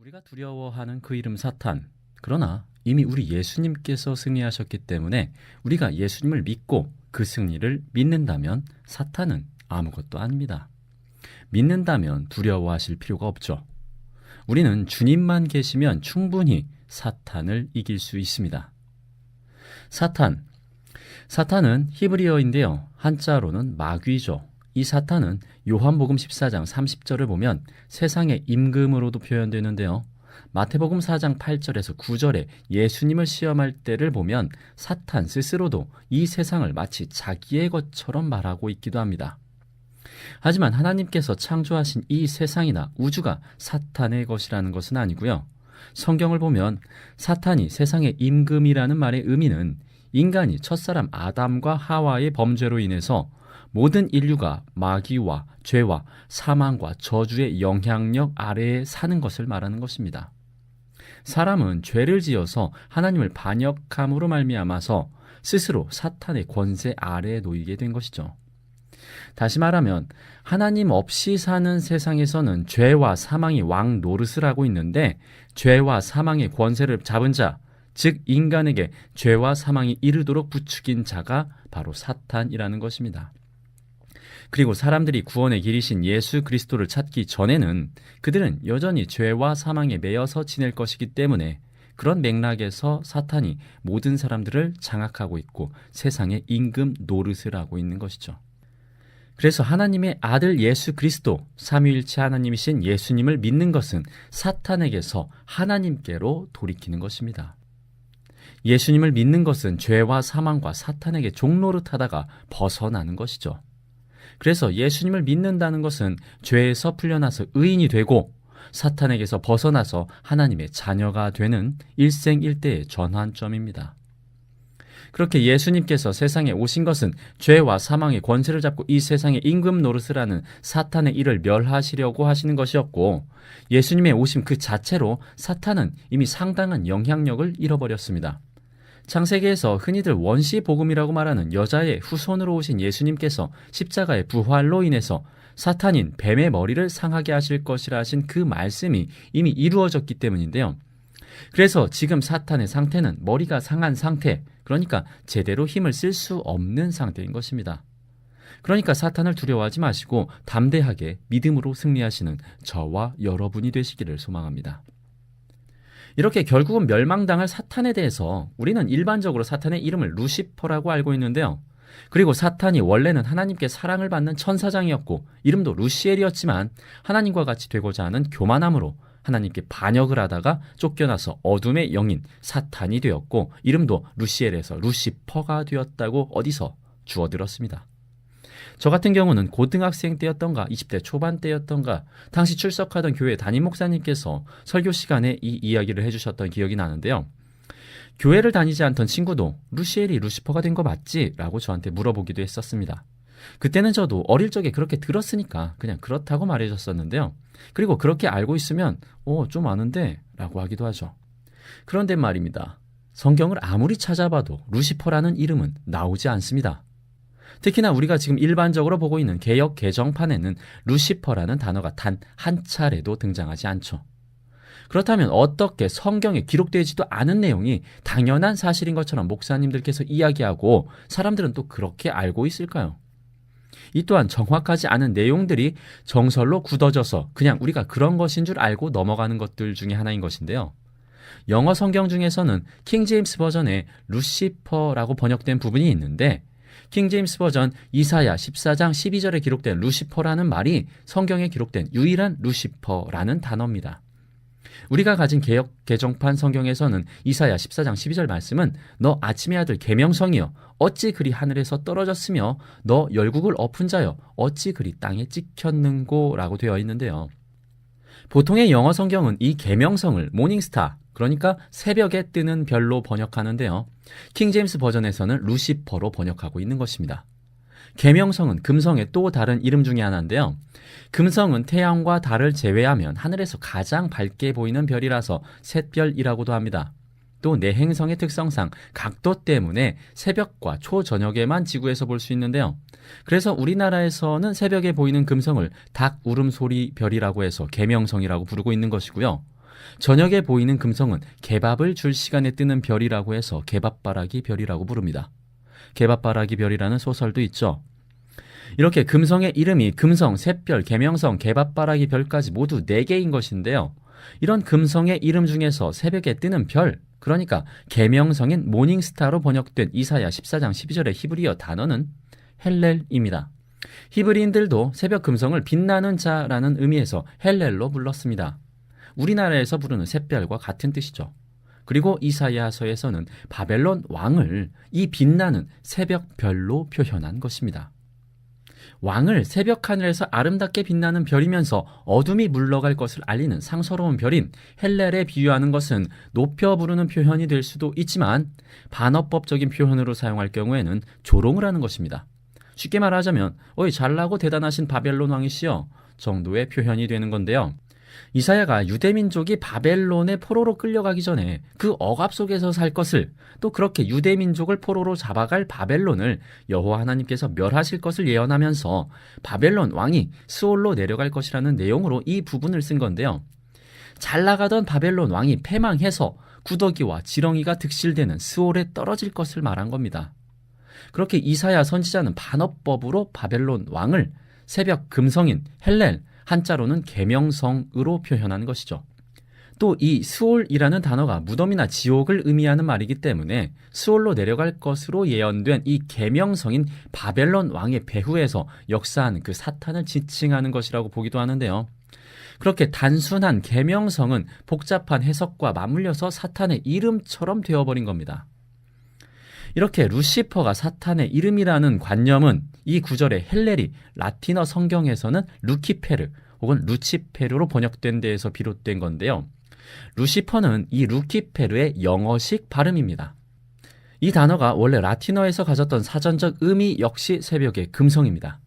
우리가 두려워하는 그 이름 사탄. 그러나 이미 우리 예수님께서 승리하셨기 때문에 우리가 예수님을 믿고 그 승리를 믿는다면 사탄은 아무것도 아닙니다. 믿는다면 두려워하실 필요가 없죠. 우리는 주님만 계시면 충분히 사탄을 이길 수 있습니다. 사탄. 사탄은 히브리어인데요. 한자로는 마귀죠. 이 사탄은 요한복음 14장 30절을 보면 세상의 임금으로도 표현되는데요. 마태복음 4장 8절에서 9절에 예수님을 시험할 때를 보면 사탄 스스로도 이 세상을 마치 자기의 것처럼 말하고 있기도 합니다. 하지만 하나님께서 창조하신 이 세상이나 우주가 사탄의 것이라는 것은 아니고요. 성경을 보면 사탄이 세상의 임금이라는 말의 의미는 인간이 첫사람 아담과 하와의 범죄로 인해서 모든 인류가 마귀와 죄와 사망과 저주의 영향력 아래에 사는 것을 말하는 것입니다. 사람은 죄를 지어서 하나님을 반역함으로 말미암아서 스스로 사탄의 권세 아래에 놓이게 된 것이죠. 다시 말하면 하나님 없이 사는 세상에서는 죄와 사망이 왕 노릇을 하고 있는데 죄와 사망의 권세를 잡은 자, 즉 인간에게 죄와 사망이 이르도록 부추긴 자가 바로 사탄이라는 것입니다. 그리고 사람들이 구원의 길이신 예수 그리스도를 찾기 전에는 그들은 여전히 죄와 사망에 매여서 지낼 것이기 때문에 그런 맥락에서 사탄이 모든 사람들을 장악하고 있고 세상의 임금 노릇을 하고 있는 것이죠. 그래서 하나님의 아들 예수 그리스도, 삼위일체 하나님이신 예수님을 믿는 것은 사탄에게서 하나님께로 돌이키는 것입니다. 예수님을 믿는 것은 죄와 사망과 사탄에게 종노릇하다가 벗어나는 것이죠. 그래서 예수님을 믿는다는 것은 죄에서 풀려나서 의인이 되고 사탄에게서 벗어나서 하나님의 자녀가 되는 일생일대의 전환점입니다. 그렇게 예수님께서 세상에 오신 것은 죄와 사망의 권세를 잡고 이 세상의 임금 노릇을 하는 사탄의 일을 멸하시려고 하시는 것이었고 예수님의 오심 그 자체로 사탄은 이미 상당한 영향력을 잃어버렸습니다. 창세기에서 흔히들 원시 복음이라고 말하는 여자의 후손으로 오신 예수님께서 십자가의 부활로 인해서 사탄인 뱀의 머리를 상하게 하실 것이라 하신 그 말씀이 이미 이루어졌기 때문인데요. 그래서 지금 사탄의 상태는 머리가 상한 상태, 그러니까 제대로 힘을 쓸 수 없는 상태인 것입니다. 그러니까 사탄을 두려워하지 마시고 담대하게 믿음으로 승리하시는 저와 여러분이 되시기를 소망합니다. 이렇게 결국은 멸망당할 사탄에 대해서 우리는 일반적으로 사탄의 이름을 루시퍼라고 알고 있는데요. 그리고 사탄이 원래는 하나님께 사랑을 받는 천사장이었고 이름도 루시엘이었지만 하나님과 같이 되고자 하는 교만함으로 하나님께 반역을 하다가 쫓겨나서 어둠의 영인 사탄이 되었고 이름도 루시엘에서 루시퍼가 되었다고 어디서 주워들었습니다. 저 같은 경우는 고등학생 때였던가 20대 초반 때였던가 당시 출석하던 교회 담임 목사님께서 설교 시간에 이 이야기를 해주셨던 기억이 나는데요. 교회를 다니지 않던 친구도 루시엘이 루시퍼가 된 거 맞지? 라고 저한테 물어보기도 했었습니다. 그때는 저도 어릴 적에 그렇게 들었으니까 그냥 그렇다고 말해줬었는데요. 그리고 그렇게 알고 있으면 어, 좀 아는데 라고 하기도 하죠. 그런데 말입니다. 성경을 아무리 찾아봐도 루시퍼라는 이름은 나오지 않습니다. 특히나 우리가 지금 일반적으로 보고 있는 개혁 개정판에는 루시퍼라는 단어가 단 한 차례도 등장하지 않죠. 그렇다면 어떻게 성경에 기록되지도 않은 내용이 당연한 사실인 것처럼 목사님들께서 이야기하고 사람들은 또 그렇게 알고 있을까요? 이 또한 정확하지 않은 내용들이 정설로 굳어져서 그냥 우리가 그런 것인 줄 알고 넘어가는 것들 중에 하나인 것인데요. 영어 성경 중에서는 킹 제임스 버전에 루시퍼라고 번역된 부분이 있는데 킹 제임스 버전 이사야 14장 12절에 기록된 루시퍼라는 말이 성경에 기록된 유일한 루시퍼라는 단어입니다. 우리가 가진 개혁 개정판 성경에서는 이사야 14장 12절 말씀은 너 아침의 아들 계명성이여 어찌 그리 하늘에서 떨어졌으며 너 열국을 엎은 자여 어찌 그리 땅에 찍혔는고라고 되어 있는데요. 보통의 영어 성경은 이 계명성을 모닝스타 그러니까 새벽에 뜨는 별로 번역하는데요. 킹 제임스 버전에서는 루시퍼로 번역하고 있는 것입니다. 계명성은 금성의 또 다른 이름 중에 하나인데요. 금성은 태양과 달을 제외하면 하늘에서 가장 밝게 보이는 별이라서 샛별이라고도 합니다. 또 내행성의 특성상 각도 때문에 새벽과 초저녁에만 지구에서 볼 수 있는데요. 그래서 우리나라에서는 새벽에 보이는 금성을 닭 울음소리 별이라고 해서 계명성이라고 부르고 있는 것이고요. 저녁에 보이는 금성은 개밥을 줄 시간에 뜨는 별이라고 해서 개밥바라기 별이라고 부릅니다. 개밥바라기 별이라는 소설도 있죠. 이렇게 금성의 이름이 금성, 샛별, 계명성, 개밥바라기 별까지 모두 4개인 것인데요. 이런 금성의 이름 중에서 새벽에 뜨는 별, 그러니까 계명성인 모닝스타로 번역된 이사야 14장 12절의 히브리어 단어는 헬렐입니다. 히브리인들도 새벽 금성을 빛나는 자라는 의미에서 헬렐로 불렀습니다. 우리나라에서 부르는 샛별과 같은 뜻이죠. 그리고 이사야서에서는 바벨론 왕을 이 빛나는 새벽별로 표현한 것입니다. 왕을 새벽 하늘에서 아름답게 빛나는 별이면서 어둠이 물러갈 것을 알리는 상서로운 별인 헬렐에 비유하는 것은 높여 부르는 표현이 될 수도 있지만 반어법적인 표현으로 사용할 경우에는 조롱을 하는 것입니다. 쉽게 말하자면 어이 잘나고 대단하신 바벨론 왕이시여 정도의 표현이 되는 건데요. 이사야가 유대 민족이 바벨론의 포로로 끌려가기 전에 그 억압 속에서 살 것을 또 그렇게 유대 민족을 포로로 잡아갈 바벨론을 여호와 하나님께서 멸하실 것을 예언하면서 바벨론 왕이 스올로 내려갈 것이라는 내용으로 이 부분을 쓴 건데요. 잘 나가던 바벨론 왕이 패망해서 구더기와 지렁이가 득실되는 스올에 떨어질 것을 말한 겁니다. 그렇게 이사야 선지자는 반어법으로 바벨론 왕을 새벽 금성인 헬렐 한자로는 계명성으로 표현한 것이죠. 또이 스올이라는 단어가 무덤이나 지옥을 의미하는 말이기 때문에 스올로 내려갈 것으로 예언된 이 계명성인 바벨론 왕의 배후에서 역사한 그 사탄을 지칭하는 것이라고 보기도 하는데요. 그렇게 단순한 계명성은 복잡한 해석과 맞물려서 사탄의 이름처럼 되어버린 겁니다. 이렇게 루시퍼가 사탄의 이름이라는 관념은 이 구절의 헬렐이 라틴어 성경에서는 루키페르 혹은 루치페르로 번역된 데에서 비롯된 건데요. 루시퍼는 이 루키페르의 영어식 발음입니다. 이 단어가 원래 라틴어에서 가졌던 사전적 의미 역시 새벽의 금성입니다.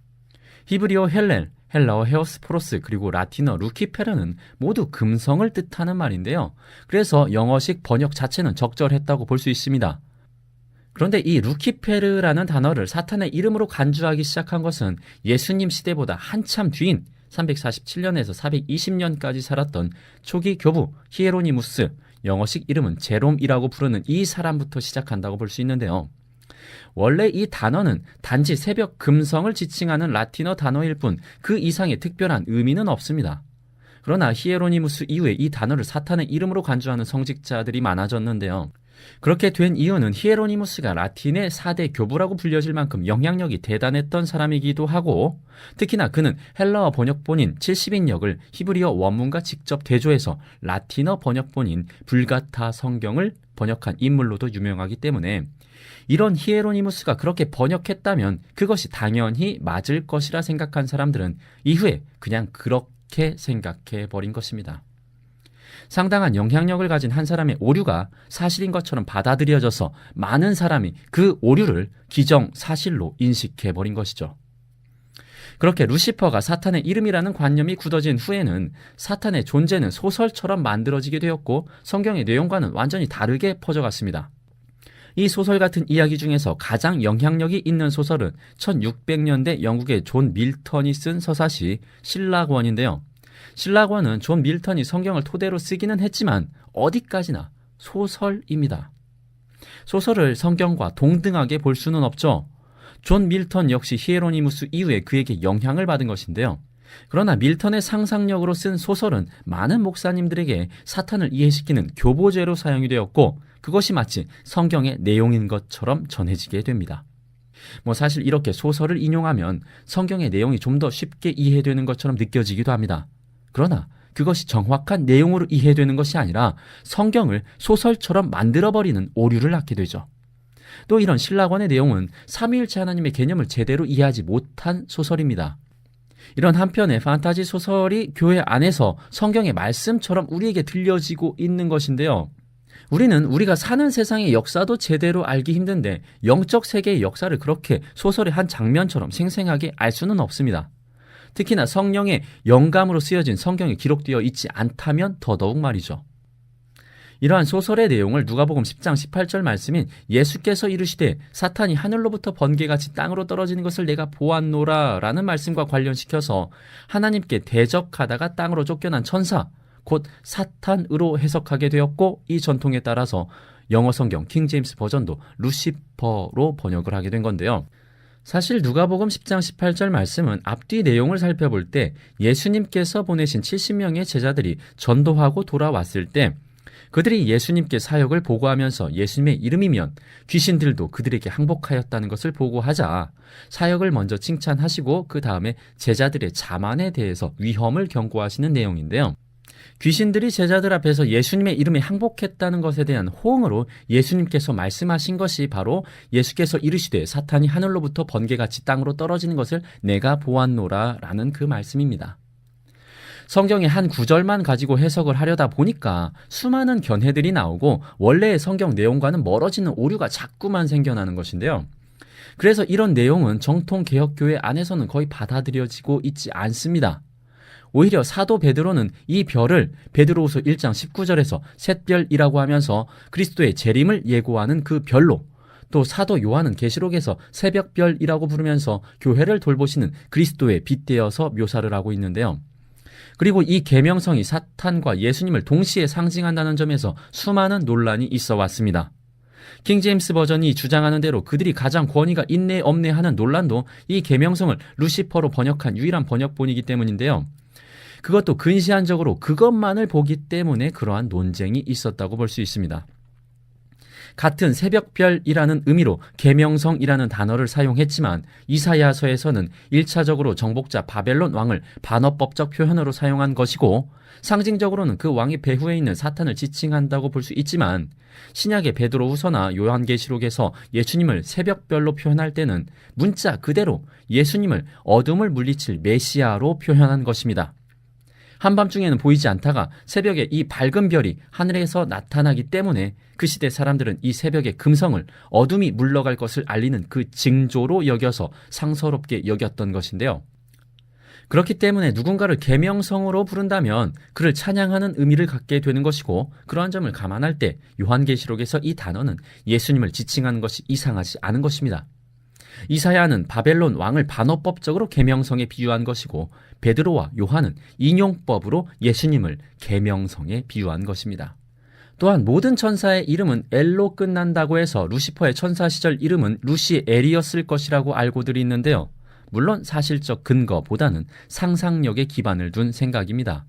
히브리어 헬렐, 헬라어 헤오스포로스 그리고 라틴어 루키페르는 모두 금성을 뜻하는 말인데요. 그래서 영어식 번역 자체는 적절했다고 볼 수 있습니다. 그런데 이 루키페르라는 단어를 사탄의 이름으로 간주하기 시작한 것은 예수님 시대보다 한참 뒤인 347년에서 420년까지 살았던 초기 교부 히에로니무스, 영어식 이름은 제롬이라고 부르는 이 사람부터 시작한다고 볼 수 있는데요. 원래 이 단어는 단지 새벽 금성을 지칭하는 라틴어 단어일 뿐 그 이상의 특별한 의미는 없습니다. 그러나 히에로니무스 이후에 이 단어를 사탄의 이름으로 간주하는 성직자들이 많아졌는데요. 그렇게 된 이유는 히에로니무스가 라틴의 4대 교부라고 불려질 만큼 영향력이 대단했던 사람이기도 하고 특히나 그는 헬라어 번역본인 70인역을 히브리어 원문과 직접 대조해서 라틴어 번역본인 불가타 성경을 번역한 인물로도 유명하기 때문에 이런 히에로니무스가 그렇게 번역했다면 그것이 당연히 맞을 것이라 생각한 사람들은 이후에 그냥 그렇게 생각해 버린 것입니다. 상당한 영향력을 가진 한 사람의 오류가 사실인 것처럼 받아들여져서 많은 사람이 그 오류를 기정 사실로 인식해 버린 것이죠. 그렇게 루시퍼가 사탄의 이름이라는 관념이 굳어진 후에는 사탄의 존재는 소설처럼 만들어지게 되었고 성경의 내용과는 완전히 다르게 퍼져갔습니다. 이 소설 같은 이야기 중에서 가장 영향력이 있는 소설은 1600년대 영국의 존 밀턴이 쓴 서사시 신라권인데요. 신라권은 존 밀턴이 성경을 토대로 쓰기는 했지만 어디까지나 소설입니다. 소설을 성경과 동등하게 볼 수는 없죠. 존 밀턴 역시 히에로니무스 이후에 그에게 영향을 받은 것인데요. 그러나 밀턴의 상상력으로 쓴 소설은 많은 목사님들에게 사탄을 이해시키는 교보제로 사용이 되었고 그것이 마치 성경의 내용인 것처럼 전해지게 됩니다. 뭐 사실 이렇게 소설을 인용하면 성경의 내용이 좀 더 쉽게 이해되는 것처럼 느껴지기도 합니다. 그러나 그것이 정확한 내용으로 이해되는 것이 아니라 성경을 소설처럼 만들어버리는 오류를 낳게 되죠. 또 이런 신라권의 내용은 삼위일체 하나님의 개념을 제대로 이해하지 못한 소설입니다. 이런 한편의 판타지 소설이 교회 안에서 성경의 말씀처럼 우리에게 들려지고 있는 것인데요. 우리는 우리가 사는 세상의 역사도 제대로 알기 힘든데 영적 세계의 역사를 그렇게 소설의 한 장면처럼 생생하게 알 수는 없습니다. 특히나 성령의 영감으로 쓰여진 성경에 기록되어 있지 않다면 더더욱 말이죠. 이러한 소설의 내용을 누가복음 10장 18절 말씀인 예수께서 이르시되 사탄이 하늘로부터 번개같이 땅으로 떨어지는 것을 내가 보았노라 라는 말씀과 관련시켜서 하나님께 대적하다가 땅으로 쫓겨난 천사 곧 사탄으로 해석하게 되었고 이 전통에 따라서 영어 성경 킹 제임스 버전도 루시퍼로 번역을 하게 된 건데요. 사실 누가복음 10장 18절 말씀은 앞뒤 내용을 살펴볼 때 예수님께서 보내신 70명의 제자들이 전도하고 돌아왔을 때 그들이 예수님께 사역을 보고하면서 예수님의 이름이면 귀신들도 그들에게 항복하였다는 것을 보고하자 사역을 먼저 칭찬하시고 그 다음에 제자들의 자만에 대해서 위험을 경고하시는 내용인데요. 귀신들이 제자들 앞에서 예수님의 이름에 항복했다는 것에 대한 호응으로 예수님께서 말씀하신 것이 바로 예수께서 이르시되 사탄이 하늘로부터 번개같이 땅으로 떨어지는 것을 내가 보았노라 라는 그 말씀입니다. 성경의 한 구절만 가지고 해석을 하려다 보니까 수많은 견해들이 나오고 원래의 성경 내용과는 멀어지는 오류가 자꾸만 생겨나는 것인데요. 그래서 이런 내용은 정통 개혁교회 안에서는 거의 받아들여지고 있지 않습니다. 오히려 사도 베드로는 이 별을 베드로후서 1장 19절에서 샛별이라고 하면서 그리스도의 재림을 예고하는 그 별로 또 사도 요한은 계시록에서 새벽별이라고 부르면서 교회를 돌보시는 그리스도의 빛되어서 묘사를 하고 있는데요. 그리고 이 계명성이 사탄과 예수님을 동시에 상징한다는 점에서 수많은 논란이 있어 왔습니다. 킹 제임스 버전이 주장하는 대로 그들이 가장 권위가 있네 없네 하는 논란도 이 계명성을 루시퍼로 번역한 유일한 번역본이기 때문인데요. 그것도 근시안적으로 그것만을 보기 때문에 그러한 논쟁이 있었다고 볼 수 있습니다. 같은 새벽별이라는 의미로 계명성이라는 단어를 사용했지만 이사야서에서는 1차적으로 정복자 바벨론 왕을 반어법적 표현으로 사용한 것이고 상징적으로는 그 왕의 배후에 있는 사탄을 지칭한다고 볼 수 있지만 신약의 베드로후서나 요한계시록에서 예수님을 새벽별로 표현할 때는 문자 그대로 예수님을 어둠을 물리칠 메시아로 표현한 것입니다. 한밤중에는 보이지 않다가 새벽에 이 밝은 별이 하늘에서 나타나기 때문에 그 시대 사람들은 이 새벽의 금성을 어둠이 물러갈 것을 알리는 그 징조로 여겨서 상서롭게 여겼던 것인데요. 그렇기 때문에 누군가를 계명성으로 부른다면 그를 찬양하는 의미를 갖게 되는 것이고 그러한 점을 감안할 때 요한계시록에서 이 단어는 예수님을 지칭하는 것이 이상하지 않은 것입니다. 이사야는 바벨론 왕을 반어법적으로 계명성에 비유한 것이고 베드로와 요한은 인용법으로 예수님을 계명성에 비유한 것입니다. 또한 모든 천사의 이름은 엘로 끝난다고 해서 루시퍼의 천사 시절 이름은 루시엘이었을 것이라고 알고들이 있는데요. 물론 사실적 근거보다는 상상력에 기반을 둔 생각입니다.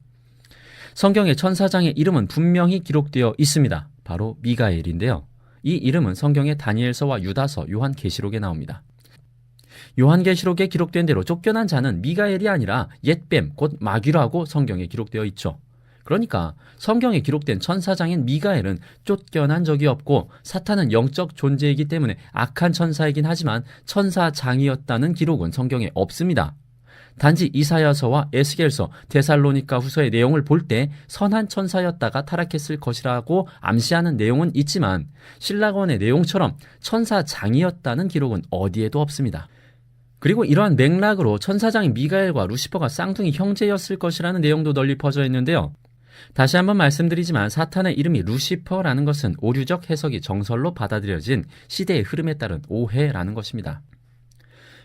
성경의 천사장의 이름은 분명히 기록되어 있습니다. 바로 미가엘인데요. 이 이름은 성경의 다니엘서와 유다서, 요한계시록에 나옵니다. 요한계시록에 기록된 대로 쫓겨난 자는 미가엘이 아니라 옛뱀 곧 마귀라고 성경에 기록되어 있죠. 그러니까 성경에 기록된 천사장인 미가엘은 쫓겨난 적이 없고 사탄은 영적 존재이기 때문에 악한 천사이긴 하지만 천사장이었다는 기록은 성경에 없습니다. 단지 이사야서와 에스겔서, 데살로니가 후서의 내용을 볼 때 선한 천사였다가 타락했을 것이라고 암시하는 내용은 있지만 신라권의 내용처럼 천사장이었다는 기록은 어디에도 없습니다. 그리고 이러한 맥락으로 천사장인 미가엘과 루시퍼가 쌍둥이 형제였을 것이라는 내용도 널리 퍼져 있는데요. 다시 한번 말씀드리지만 사탄의 이름이 루시퍼라는 것은 오류적 해석이 정설로 받아들여진 시대의 흐름에 따른 오해라는 것입니다.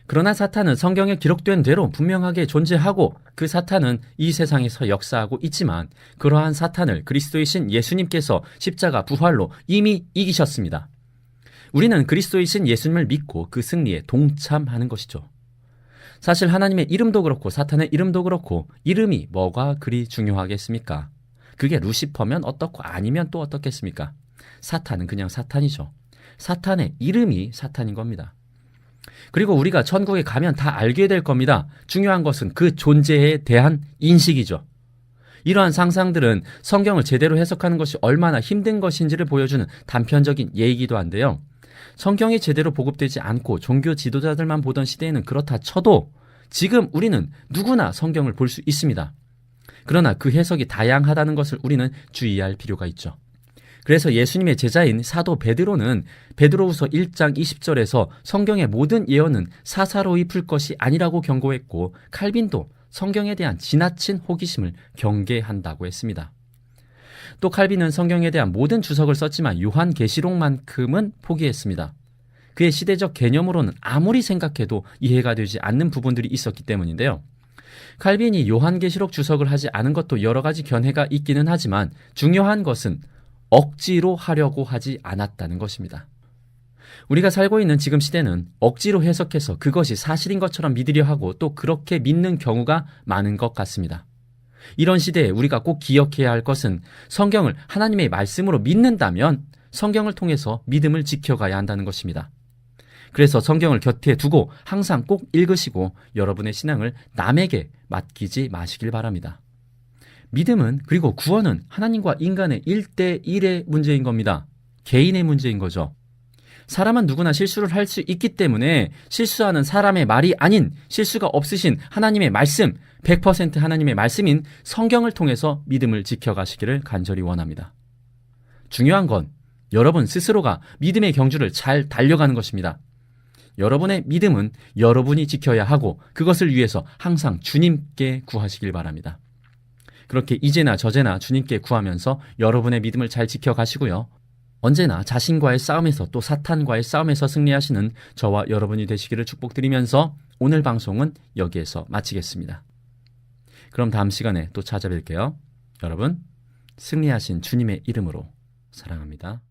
그러나 사탄은 성경에 기록된 대로 분명하게 존재하고 그 사탄은 이 세상에서 역사하고 있지만 그러한 사탄을 그리스도이신 예수님께서 십자가 부활로 이미 이기셨습니다. 우리는 그리스도이신 예수님을 믿고 그 승리에 동참하는 것이죠. 사실 하나님의 이름도 그렇고 사탄의 이름도 그렇고 이름이 뭐가 그리 중요하겠습니까? 그게 루시퍼면 어떻고 아니면 또 어떻겠습니까? 사탄은 그냥 사탄이죠. 사탄의 이름이 사탄인 겁니다. 그리고 우리가 천국에 가면 다 알게 될 겁니다. 중요한 것은 그 존재에 대한 인식이죠. 이러한 상상들은 성경을 제대로 해석하는 것이 얼마나 힘든 것인지를 보여주는 단편적인 예이기도 한데요. 성경이 제대로 보급되지 않고 종교 지도자들만 보던 시대에는 그렇다 쳐도 지금 우리는 누구나 성경을 볼 수 있습니다. 그러나 그 해석이 다양하다는 것을 우리는 주의할 필요가 있죠. 그래서 예수님의 제자인 사도 베드로는 베드로후서 1장 20절에서 성경의 모든 예언은 사사로이 풀 것이 아니라고 경고했고 칼빈도 성경에 대한 지나친 호기심을 경계한다고 했습니다. 또 칼빈은 성경에 대한 모든 주석을 썼지만 요한 계시록만큼은 포기했습니다. 그의 시대적 개념으로는 아무리 생각해도 이해가 되지 않는 부분들이 있었기 때문인데요. 칼빈이 요한계시록 주석을 하지 않은 것도 여러 가지 견해가 있기는 하지만 중요한 것은 억지로 하려고 하지 않았다는 것입니다. 우리가 살고 있는 지금 시대는 억지로 해석해서 그것이 사실인 것처럼 믿으려 하고 또 그렇게 믿는 경우가 많은 것 같습니다. 이런 시대에 우리가 꼭 기억해야 할 것은 성경을 하나님의 말씀으로 믿는다면 성경을 통해서 믿음을 지켜가야 한다는 것입니다. 그래서 성경을 곁에 두고 항상 꼭 읽으시고 여러분의 신앙을 남에게 맡기지 마시길 바랍니다. 믿음은 그리고 구원은 하나님과 인간의 1대1의 문제인 겁니다. 개인의 문제인 거죠. 사람은 누구나 실수를 할 수 있기 때문에 실수하는 사람의 말이 아닌 실수가 없으신 하나님의 말씀, 100% 하나님의 말씀인 성경을 통해서 믿음을 지켜가시기를 간절히 원합니다. 중요한 건 여러분 스스로가 믿음의 경주를 잘 달려가는 것입니다. 여러분의 믿음은 여러분이 지켜야 하고 그것을 위해서 항상 주님께 구하시길 바랍니다. 그렇게 이제나 저제나 주님께 구하면서 여러분의 믿음을 잘 지켜가시고요. 언제나 자신과의 싸움에서 또 사탄과의 싸움에서 승리하시는 저와 여러분이 되시기를 축복드리면서 오늘 방송은 여기에서 마치겠습니다. 그럼 다음 시간에 또 찾아뵐게요. 여러분, 승리하신 주님의 이름으로 사랑합니다.